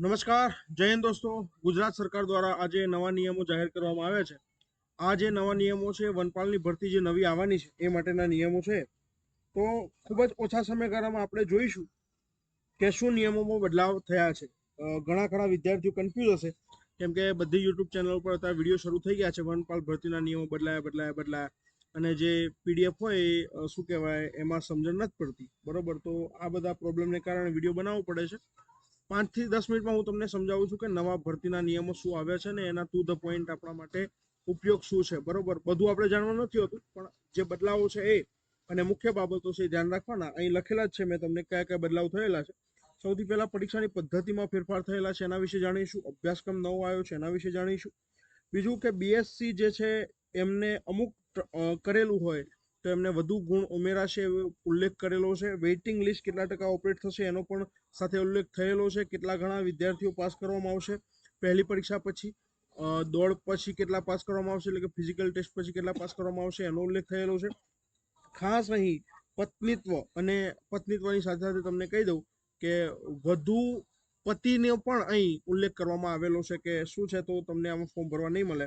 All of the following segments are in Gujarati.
નમસ્કાર, જય હિન્દ દોસ્તો. ગુજરાત સરકાર દ્વારા આજે નવા નિયમો જાહેર કરવામાં આવ્યા છે. આ જે નવા નિયમો છે, વનપાલની ભરતી જે નવી આવવાની છે, એ માટેના નિયમો છે. તો ખૂબ જ ઓછા સમયગાળામાં આપણે જોઈશું કે શું નિયમોમાં બદલાવ થયા છે. ઘણા ખરા વિદ્યાર્થીઓ કન્ફ્યુઝ હશે. કેમ કે બધી યુટ્યુબ ચેનલ ઉપર અત્યારે વીડિયો શરૂ થઈ ગયા છે, વનપાલ ભરતીના નિયમો બદલાયા બદલાયા બદલાયા. અને જે પીડીએફ હોય એ શું કહેવાય, એમાં સમજણ નથી પડતી. બરોબર? તો આ બધા પ્રોબ્લેમને કારણે વીડિયો બનાવવો પડે છે. પાંચથી દસ મિનિટમાં હું તમને સમજાવું છું કે નવા ભરતીના નિયમો શું આવ્યા છે ને એના ટુ ધ પોઈન્ટ આપણા માટે ઉપયોગ શું છે. બરોબર? બધું આપણે જાણવાનું નથી હોતું, પણ જે બદલાવો છે એ અને મુખ્ય બાબતો છે ધ્યાન રાખવાના. અહીં લખેલા જ છે, મેં તમને કયા કયા બદલાવ થયેલા છે. સૌથી પહેલા પરીક્ષાની પદ્ધતિમાં ફેરફાર થયેલા છે, એના વિશે જાણીશું. અભ્યાસક્રમ નવો આવ્યો છે, એના વિશે જાણીશું. બીજું કે બીએસસી જે છે, એમને અમુક કરેલું હોય, તો એમને વધુ ગુણ ઉમેરાશે એવો ઉલ્લેખ કરેલો છે. વેઇટિંગ લિસ્ટ કેટલા ટકા ઓપરેટ થશે એનો પણ સાથે ઉલ્લેખ થયેલો છે, કેટલા ઘણા વિદ્યાર્થીઓ પાસ કરવામાં આવશે? પહેલી પરીક્ષા પછી દોડ પછી કેટલા પાસ કરવામાં આવશે? એટલે કે ફિઝિકલ ટેસ્ટ પછી કેટલા પાસ કરવામાં આવશે? એનો ઉલ્લેખ થયેલો છે. ખાસ અહીં પત્નીત્વ અને પત્નીત્વની સાથે સાથે તમને કહી દઉં કે વધુ પતિનો પણ અહીં ઉલ્લેખ કરવામાં આવેલો છે કે શું છે તો તમને આમાં ફોર્મ ભરવા નહીં મળે.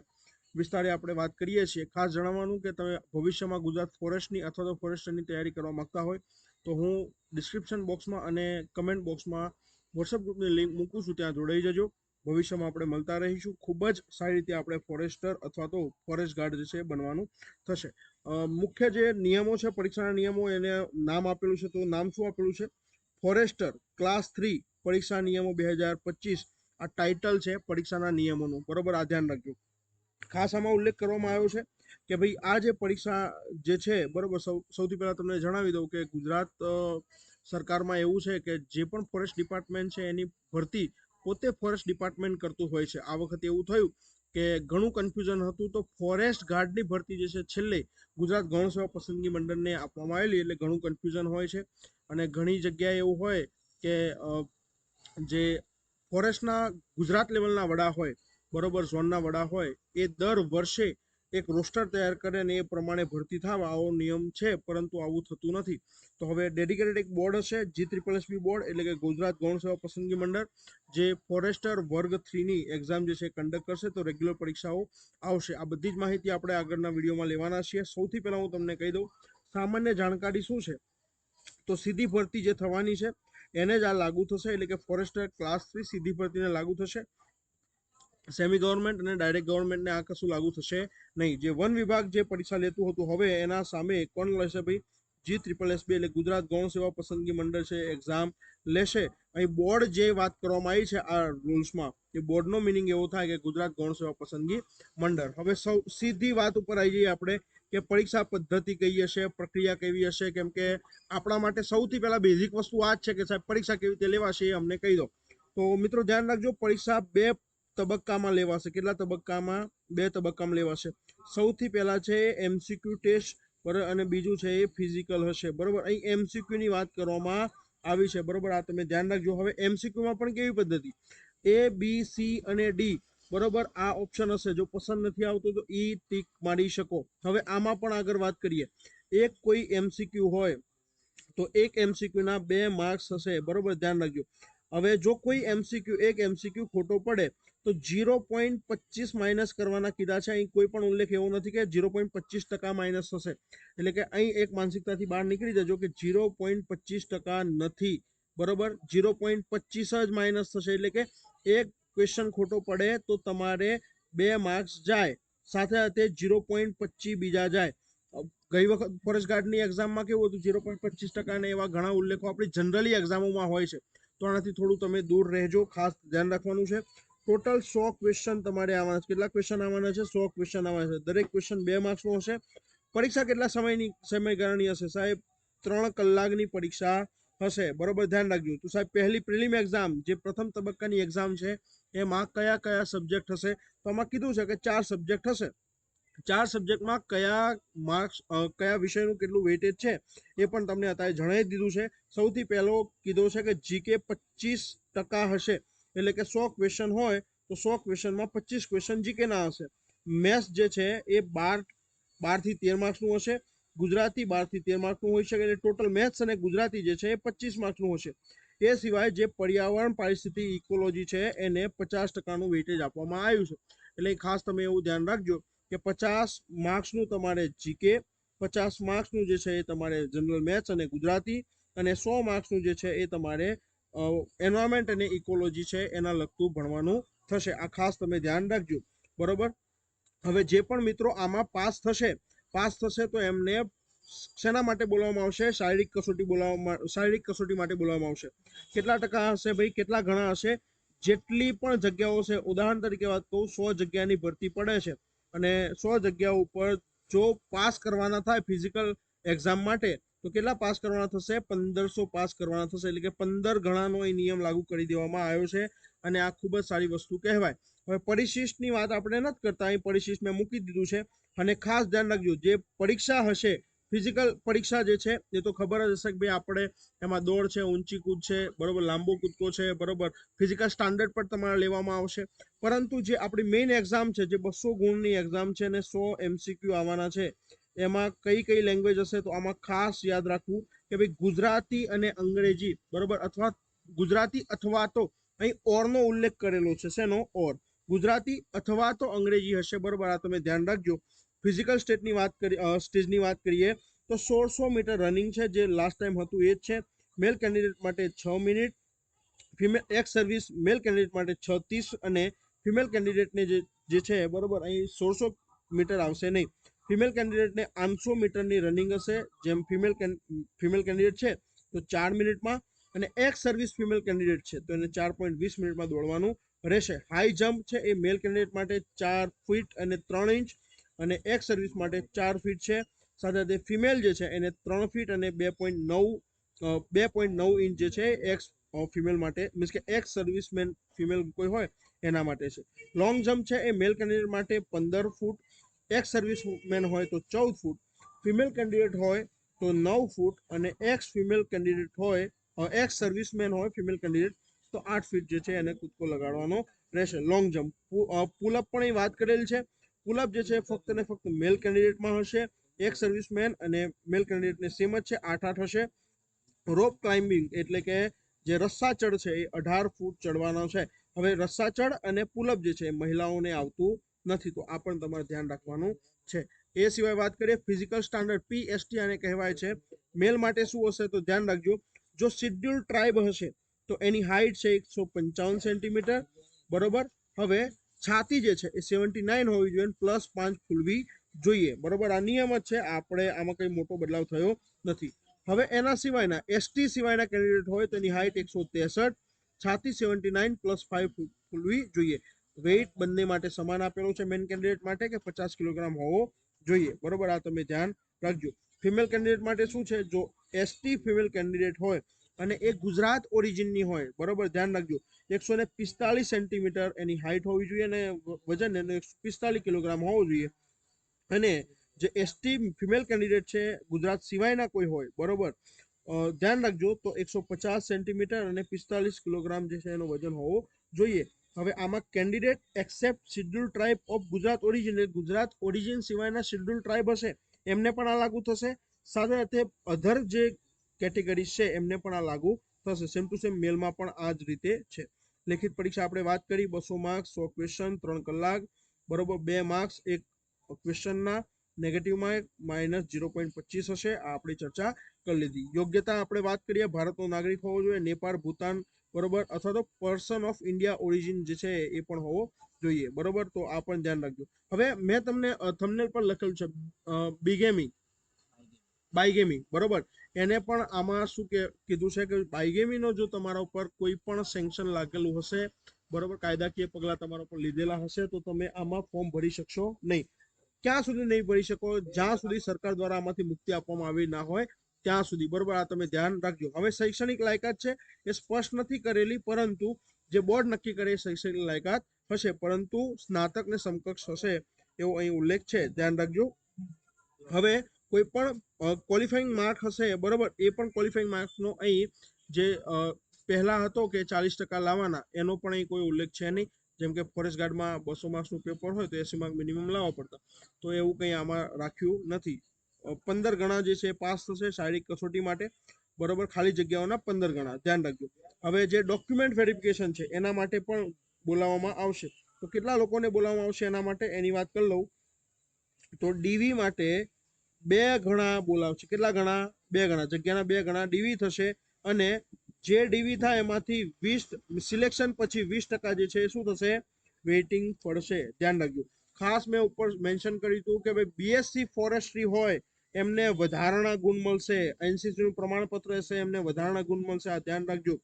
વિસ્તારે આપણે વાત કરીએ છીએ. ખાસ જણાવવાનું કે તમે ભવિષ્યમાં ગુજરાત ફોરેસ્ટની અથવા તો ફોરેસ્ટરની તૈયારી કરવા માંગતા હોય તો હું ડિસ્ક્રિપ્શન બોક્સમાં અને કમેન્ટ બોક્સમાં વોટ્સઅપ ગ્રુપની લિંક મૂકું છું, ત્યાં જોડાઈ જજો. ભવિષ્યમાં આપણે મળતા રહીશું. ખૂબ જ સારી રીતે આપણે ફોરેસ્ટર અથવા તો ફોરેસ્ટ ગાર્ડ જે છે બનવાનું થશે. મુખ્ય જે નિયમો છે, પરીક્ષાના નિયમો, એને નામ આપેલું છે તો નામ શું આપેલું છે? ફોરેસ્ટર ક્લાસ થ્રી પરીક્ષા નિયમો બે હજાર પચીસ. આ ટાઇટલ છે પરીક્ષાના નિયમોનું. બરોબર? આ ધ્યાન રાખજો. ખાસ આમાં ઉલ્લેખ કરવામાં આવ્યો છે કે ભાઈ, આ જે પરીક્ષા જે છે, બરોબર, સૌ, સૌથી પહેલાં તમને જણાવી દઉં કે ગુજરાત સરકારમાં એવું છે કે જે પણ ફોરેસ્ટ ડિપાર્ટમેન્ટ છે, એની ભરતી પોતે ફોરેસ્ટ ડિપાર્ટમેન્ટ કરતું હોય છે. આ વખતે એવું થયું કે ઘણું કન્ફ્યુઝન હતું તો ફોરેસ્ટ ગાર્ડની ભરતી જે છે, છેલ્લે ગુજરાત ગૌણ સેવા પસંદગી મંડળને આપવામાં આવેલી એટલે ઘણું કન્ફ્યુઝન હોય છે. અને ઘણી જગ્યાએ એવું હોય કે જે ફોરેસ્ટના ગુજરાત લેવલના વડા હોય, બરોબર, ઝોનના વડા હોય, એ દર વર્ષે એક રોસ્ટર તૈયાર કરે અને એ પ્રમાણે ભરતી થવા, આવો નિયમ છે, પરંતુ આવું થતું નથી. તો હવે ડેડિકેટેડ એક બોર્ડ હશે, જી ત્રિપલ એસબી બોર્ડ, એટલે કે ગુજરાત ગૌણ સેવા પસંદગી મંડળ, જે ફોરેસ્ટર વર્ગ થ્રીની એક્ઝામ જે છે કન્ડક્ટ કરશે, તો રેગ્યુલર પરીક્ષાઓ આવશે. આ બધી જ માહિતી આપણે આગળના વિડીયોમાં લેવાના છીએ. સૌથી પહેલાં હું તમને કહી દઉં, સામાન્ય જાણકારી શું છે? તો સીધી ભરતી જે થવાની છે, એને જ આ લાગુ થશે, એટલે કે ફોરેસ્ટર ક્લાસ થ્રી સીધી ભરતીને લાગુ થશે. સેમી ગવર્મેન્ટ અને ડાયરેક્ટ ગવર્મેન્ટને આ કશું લાગુ થશે નહીં. જે વન વિભાગ જે પરીક્ષા લેતું હતું, હવે એના સામે કોણ લેશે ભાઈ? જી ત્રિપલ એસબી એટલે ગુજરાત ગૌણ સેવા પસંદગી મંડળ છે એક્ઝામ લેશે. અહીં બોર્ડ જે વાત કરવામાં આવી છે, આ રૂલ્સમાં એ બોર્ડનો મિનિંગ એવો થાય કે ગુજરાત ગૌણ સેવા પસંદગી મંડળ. હવે સૌ, સીધી વાત ઉપર આવી જઈએ આપણે કે પરીક્ષા પદ્ધતિ કઈ હશે, પ્રક્રિયા કેવી હશે, કેમ કે આપણા માટે સૌથી પહેલા બેઝિક વસ્તુ આ જ છે કે સાહેબ, પરીક્ષા કેવી રીતે લેવાશે એ અમને કહી દો. તો મિત્રો ધ્યાન રાખજો, પરીક્ષા બે તબક્કામાં લેવાશે? કેટલા તબક્કામાં? બે તબક્કામાં લેવાશે. સૌથી પહેલાં છે એમસીક્યુ ટેસ્ટ બરાબર અને બીજું છે એ ફિઝિકલ હશે. બરાબર? અહીં એમસીક્યુની વાત કરવામાં આવી છે. બરોબર? આ તમે ધ્યાન રાખજો. હવે એમસીક્યુમાં પણ કેવી પદ્ધતિ? એ બી સી અને ડી બરોબર? આ ઓપ્શન હશે. જો પસંદ નથી આવતું તો ઈ ટીક મારી શકો. હવે આમાં પણ આગળ વાત કરીએ. એક કોઈ એમસીક્યુ હોય તો એક એમસીક્યુના બે માર્ક્સ હશે. બરાબર? ધ્યાન રાખજો. હવે જો કોઈ એમસીક્યુ એક એમસીક્યુ ખોટો પડે તો જીરો પોઈન્ટ પચીસ માઇનસ કરવાના કીધા છે. અહીં કોઈ પણ ઉલ્લેખ એવો નથી કે જીરો પોઈન્ટ પચીસ ટકા માઇનસ થશે. એટલે કે અહીં એક માનસિકતાથી બહાર નીકળી જજો કે જીરો પોઈન્ટ પચીસ ટકા નથી. બરોબર? જીરો પોઈન્ટ પચીસ જ માઇનસ થશે. એટલે કે એક ક્વેશ્ચન ખોટો પડે તો તમારે બે માર્ક્સ જાય. સાથે સાથે જીરો પોઈન્ટ પચીસ બીજા જાય. ગઈ વખત ફોરેસ્ટ ગાર્ડની એક્ઝામમાં કેવું હતું? જીરો પોઈન્ટ પચીસ ટકા ને એવા ઘણા ઉલ્લેખો આપણી જનરલી એક્ઝામોમાં હોય છે. તો આનાથી થોડું તમે દૂર રહેજો. ખાસ ધ્યાન રાખવાનું છે. ટોટલ સો ક્વેશ્ચન તમારે આવવાના છે. કેટલા ક્વેશ્ચન આવવાના છે? સો ક્વેશ્ચન આવવાના છે. દરેક ક્વેશ્ચન બે માર્ક્સનો હશે. પરીક્ષા કેટલા સમયની, સમયગાળાની હશે? સાહેબ, ત્રણ કલાકની પરીક્ષા હશે. બરોબર, ધ્યાન રાખજો. તો સાહેબ, પહેલી પ્રિલિમ એક્ઝામ જે પ્રથમ તબક્કાની એક્ઝામ છે એમાં કયા કયા સબ્જેક્ટ હશે? તો આમાં કીધું છે કે ચાર સબ્જેક્ટ હશે. ચાર સબ્જેક્ટમાં કયા માર્ક્સ કયા વિષયનું કેટલું વેટેજ છે, એ પણ તમને અત્યારે જણાવી દીધું છે. સૌથી પહેલો કીધો છે કે જીકે પચીસ ટકા હશે. એટલે કે સો ક્વેશ્ચન હોય, તો સો ક્વેશ્ચનમાં પચીસ ક્વેશ્ચન જીકેના હશે. મેથ્સ જે છે એ બાર, બારથી તેર માર્ક્સનું હશે. ગુજરાતી બારથી તેર માર્ક્સનું હોઈ શકે, એટલે ટોટલ મેથ્સ અને ગુજરાતી જે છે એ પચીસ માર્ક્સનું હશે. એ સિવાય જે પર્યાવરણ પરિસ્થિતિ ઇકોલોજી છે, એને પચાસ ટકાનું વેઇટેજ આપવામાં આવ્યું છે. એટલે ખાસ તમે એવું ધ્યાન રાખજો કે પચાસ માર્ક્સનું તમારે જીકે પચાસ માર્ક્સનું જે છે એ તમારે જનરલ મેથ્સ અને ગુજરાતી, અને સો માર્ક્સનું જે છે એ તમારે એન્વાયરમેન્ટ અને ઇકોલોજી છે એના લગતું ભણવાનું થશે. આ ખાસ તમે ધ્યાન રાખજો. બરોબર? હવે જે પણ મિત્રો આમાં પાસ થશે પાસ થશે તો એમને શેના માટે બોલાવવામાં આવશે? શારીરિક કસોટી બોલાવવામાં, શારીરિક કસોટી માટે બોલાવવામાં આવશે. કેટલા ટકા હશે ભાઈ? કેટલા ઘણા હશે? જેટલી પણ જગ્યાઓ છે, ઉદાહરણ તરીકે વાત કહું, સો જગ્યાની ભરતી પડે છે. અને સો જગ્યા ઉપર જો પાસ કરવાના થાય ફિઝિકલ એક્ઝામ માટે તો કેટલા પાસ કરવાના થશે? પંદરસો પાસ કરવાના થશે. એટલે કે પંદર ગણાનો એ નિયમ લાગુ કરી દેવામાં આવ્યો છે અને આ ખૂબ જ સારી વસ્તુ કહેવાય. હવે પરિશિષ્ટની વાત આપણે નથી કરતા. અહીં પરિશિષ્ટ મેં મૂકી દીધું છે. અને ખાસ ધ્યાન રાખજો, જે પરીક્ષા હશે, ફિઝિકલ પરીક્ષા જે છે, એ તો ખબર જ હશે કે ભાઈ આપણે એમાં દોડ છે, ઊંચી કૂદ છે, બરોબર, લાંબો કૂદકો છે, બરોબર, ફિઝિકલ સ્ટાન્ડર્ડ પણ તમારે લેવામાં આવશે. પરંતુ જે આપણી મેઇન એક્ઝામ છે, જે બસો ગુણની એક્ઝામ છે અને સો એમસીક્યુ આવવાના છે એમાં કઈ કઈ લેંગ્વેજ હશે તો આમાં ખાસ યાદ રાખવું કે ભાઈ ગુજરાતી અને અંગ્રેજી, બરોબર? અથવા ગુજરાતી અથવા તો અહીં ઓરનો ઉલ્લેખ કરેલો છે, શેનો? ઓર. ગુજરાતી અથવા તો અંગ્રેજી હશે, બરોબર? આ તમે ધ્યાન રાખજો. ફિઝિકલ સ્ટેટની વાત કરી સ્ટેજની વાત કરીએ તો સોળસો મીટર રનિંગ છે, જે લાસ્ટ ટાઈમ હતું એ જ છે. મેલ કેન્ડિડેટ માટે છ minute female ex service male candidate માટે છ ત્રીસ અને ફિમેલ કેન્ડિડેટને જે જે છે, બરોબર? અહીં સોળસો મીટર આવશે નહીં. ફિમેલ કેન્ડિડેટને આઠસો મીટરની રનિંગ હશે. જેમ ફિમેલ ફિમેલ કેન્ડિડેટ છે, તો ચાર મિનિટમાં અને એક સર્વિસ ફિમેલ કેન્ડિડેટ છે, તો એને ચાર પોઈન્ટ વીસ મિનિટમાં દોડવાનું રહેશે. હાઈ જમ્પ છે એ મેલ કેન્ડિડેટ માટે ચાર ફીટ અને ત્રણ ઇંચ અને એક્સ સર્વિસ માટે ચાર ફીટ છે. સાથે સાથે ફિમેલ જે છે એને ત્રણ ફીટ અને બે પોઈન્ટ નવ બે પોઈન્ટ નવ ઇંચ જે છે એક્સ ફિમેલ માટે, મીન્સ કે એક્સ સર્વિસમેન ફિમેલ કોઈ હોય એના માટે છે. લોંગ જમ્પ છે એ મેલ કેન્ડિડેટ માટે પંદર ફૂટ એક્સ સર્વિસમેન હોય તો ચૌદ ફૂટ. ફિમેલ કેન્ડિડેટ હોય તો નવ ફૂટ. અને એક્સ ફિમેલ કેન્ડિડેટ હોય એક્સ સર્વિસમેન હોય ફિમેલ કેન્ડિડેટ તો આઠ ફીટ જે છે એને કૂદકો લગાડવાનો રહેશે. લોંગ જમ્પ પુલઅપ પણ એ વાત કરેલ છે. પુલઅપ જે છે ફક્ત ને ફક્ત મેલ કેન્ડિડેટમાં હશે. એક સર્વિસમેન અને મેલ કેન્ડિડેટને સેમ જ છે. આઠ આઠ હશે. રોપ ક્લાઇમ્બિંગ એટલે કે જે રસ્સાચડ છે એ અઢાર ફૂટ ચડવાનો છે. હવે રસ્સાચડ અને પુલઅપ જે છે મહિલાઓને આવતું નથી, તો આ પણ તમારે ધ્યાન રાખવાનું છે. એ સિવાય વાત કરીએ ફિઝિકલ સ્ટાન્ડર્ડ પીએસટી આને કહેવાય છે. મેલ માટે શું હશે તો ધ્યાન રાખજો, જો શિડ્યુલ ટ્રાઇબ હશે, તો એની હાઇટ છે એકસો પંચાવન સેન્ટીમીટર બરોબર? હવે છાતી જે છે એ સેવન્ટી નાઇન હોવી જોઈએ પ્લસ પાંચ ફૂલવી જોઈએ, બરોબર? આ નિયમ જ છે, આપણે આમાં કંઈ મોટો બદલાવ થયો નથી. હવે એના સિવાયના એસટી સિવાયના કેન્ડિડેટ હોય તો એની હાઇટ એકસો ત્રેસઠ, છાતી સેવન્ટી નાઇન પ્લસ ફાઇવ ફૂલવી જોઈએ. વેઇટ બંને માટે સમાન આપેલું છે મેન કેન્ડિડેટ માટે કે પચાસ કિલોગ્રામ હોવો જોઈએ. બરોબર? આ તમે ધ્યાન રાખજો. ફિમેલ કેન્ડિડેટ માટે શું છે? જો એસટી ફિમેલ કેન્ડિડેટ હોય અને એ ગુજરાત ઓરિજિનની હોય, બરોબર? ધ્યાન રાખજો. એકસો ને પિસ્તાલીસ સેન્ટીમીટર એની હાઇટ હોવી જોઈએ અને વજન એનું એકસો પિસ્તાલીસ કિલોગ્રામ હોવું જોઈએ. અને જે એસટી ફિમેલ કેન્ડિડેટ છે, ગુજરાત સિવાયના કોઈ હોય, બરોબર? ધ્યાન રાખજો તો એકસો પચાસ સેન્ટીમીટર અને પિસ્તાલીસ કિલોગ્રામ જે છે એનું વજન હોવું જોઈએ. હવે આમાં candidate except schedule tribe of Gujarat origin Gujarat origin સિવાયના શિડ્યુલ ટ્રાઇબ હશે, એમને પણ આ લાગુ થશે. સાથે સાથે અધર જે કેટેગરી છે, એમને પણ આ લાગુ થશે. સેમ ટુ સેમ મેલમાં પણ આ જ રીતે છે. લેખિત પરીક્ષા આપણે વાત કરી, બસો માર્ક્સ સો ક્વેશ્ચન ત્રણ કલાક, બરોબર, બે માર્ક્સ એક ક્વેશ્ચનના નેગેટિવમાં માઇનસ ઝીરો પોઈન્ટ પચીસ હશે. આ આપણી ચર્ચા કરી લીધી. યોગ્યતા આપણે વાત કરીએ, ભારતનો નાગરિક હોવો જોઈએ, નેપાળ, ભૂતાન બરોબર? અથવા તો પર્સન ઓફ ઇન્ડિયા ઓરિજિન જે છે એ પણ હોવો જોઈએ. બરોબર? તો આ પણ ધ્યાન રાખજો. હવે મેં તમને થંબનેલ પર લખેલું છે બિગેમી બાયગેમી બરોબર? એને પણ આમાં શું કે, કીધું છે કે બાયગેમીનો જો તમારા ઉપર કોઈ પણ સેન્કશન લાગેલું હશે, બરોબર? કાયદાકીય પગલાં તમારા ઉપર લીધેલા હશે, તો તમે આમાં ફોર્મ ભરી શકશો નહીં. ક્યાં સુધી નહીં ભરી શકો? જ્યાં સુધી સરકાર દ્વારા આમાંથી મુક્તિ આપવામાં આવી ના હોય ત્યાં સુધી. બરોબર? આ તમે ધ્યાન રાખજો. હવે શૈક્ષણિક લાયકાત છે એ સ્પષ્ટ નથી કરેલી, પરંતુ જે બોર્ડ નક્કી કરે એ શૈક્ષણિક લાયકાત હશે. પરંતુ સ્નાતકને સમકક્ષ હશે એવો અહીં ઉલ્લેખ છે. ધ્યાન રાખજો. હવે કોઈ પણ ક્વોલિફાઈંગ માર્ક હશે, બરોબર? એ પણ ક્વોલિફાઈંગ માર્ક્સનો અહીં જે પહેલા હતો કે ચાલીસ ટકા લાવવાના, એનો પણ અહીં કોઈ ઉલ્લેખ છે નહીં. જેમ કે ફોરેસ્ટ ગાર્ડમાં બસો માર્ક્સનું પેપર હોય તો એસી માર્ક મિનિમમ લાવવા પડતા. તો એવું કંઈ આમાં રાખ્યું નથી. પંદર ગણા જે છે પાસ થશે શારીરિક કસોટી માટે. બરોબર, ખાલી જગ્યાઓના પંદર ગણા, ધ્યાન રાખજો. હવે જે ડોક્યુમેન્ટ વેરિફિકેશન છે, એના માટે પણ બોલાવવામાં આવશે. તો કેટલા લોકોને બોલાવવામાં આવશે એના માટે? એની વાત કરી લઉં. તો ડીવી માટે બે ગણા બોલાવશે કેટલા ગણા? બે ગણા, જગ્યાના બે ગણા ડીવી થશે અને જે ડીવી થાય એમાંથી વીસ સિલેક્શન પછી વીસ ટકા જે છે શું થશે? વેઇટિંગ પડશે. ધ્યાન રાખજો. ખાસ મેં ઉપર મેન્શન કર્યું હતું કે ભાઈ બીએસસી ફોરેસ્ટ્રી હોય એમને વધારાના ગુણ મળશે, એનસીસીનું પ્રમાણપત્ર હશે, એમને વધારાના ગુણ મળશે. આ ધ્યાન રાખજો.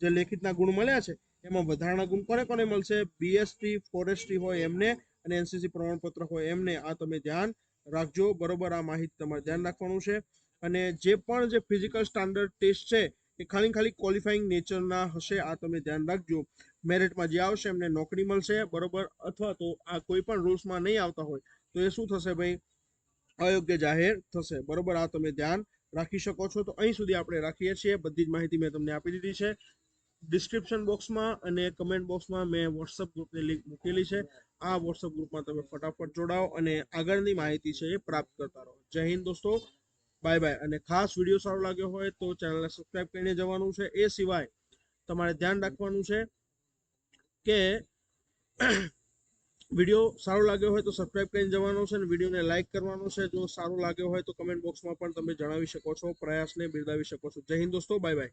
જે લેખિતના ગુણ મળ્યા છે, એમાં વધારાના ગુણ કોને કોને મળશે? બીએસટી ફોરેસ્ટ્રી હોય એમને અને એનસીસી પ્રમાણપત્ર હોય એમને. આ તમે ધ્યાન રાખજો. બરોબર, આ માહિતી તમારે ધ્યાન રાખવાનું છે. અને જે પણ જે ફિઝિકલ સ્ટાન્ડર્ડ ટેસ્ટ છે, એ ખાલી ખાલી ક્વોલિફાઈંગ નેચરના હશે. આ તમે ધ્યાન રાખજો. મેરિટમાં જે આવશે, એમને નોકરી મળશે. બરોબર? અથવા તો આ કોઈ પણ રૂલ્સમાં નહીં આવતા હોય, તો એ શું થશે ભાઈ? અયોગ્ય જાહેર થશે. બરોબર? આ તમે ધ્યાન રાખી શકો છો. તો અહીં સુધી આપણે રાખીએ છીએ. બધી જ માહિતી મેં તમને આપી દીધી છે. ડિસ્ક્રિપ્શન બોક્સમાં અને કમેન્ટ બોક્સમાં મેં વોટ્સઅપ ગ્રુપની લિંક મૂકેલી છે. આ વોટ્સઅપ ગ્રુપમાં તમે ફટાફટ જોડાઓ અને આગળની માહિતી છે એ પ્રાપ્ત કરતા રહો. જય હિન્દ દોસ્તો. બાય બાય અને ખાસ વીડિયો સારો લાગ્યો હોય તો ચેનલને સબસ્ક્રાઈબ કરીને જવાનું છે. એ સિવાય તમારે ધ્યાન રાખવાનું છે કે વીડિયો સારો લાગ્યો હોય તો સબસ્ક્રાઈબ કરીને જવાનો છે અને વિડીયોને લાઇક કરવાનો છે. જો સારો લાગ્યો હોય તો કમેન્ટ બોક્સમાં પણ તમે જણાવી શકો છો, પ્રયાસને બિરદાવી શકો છો. જય હિન્દ દોસ્તો બાય બાય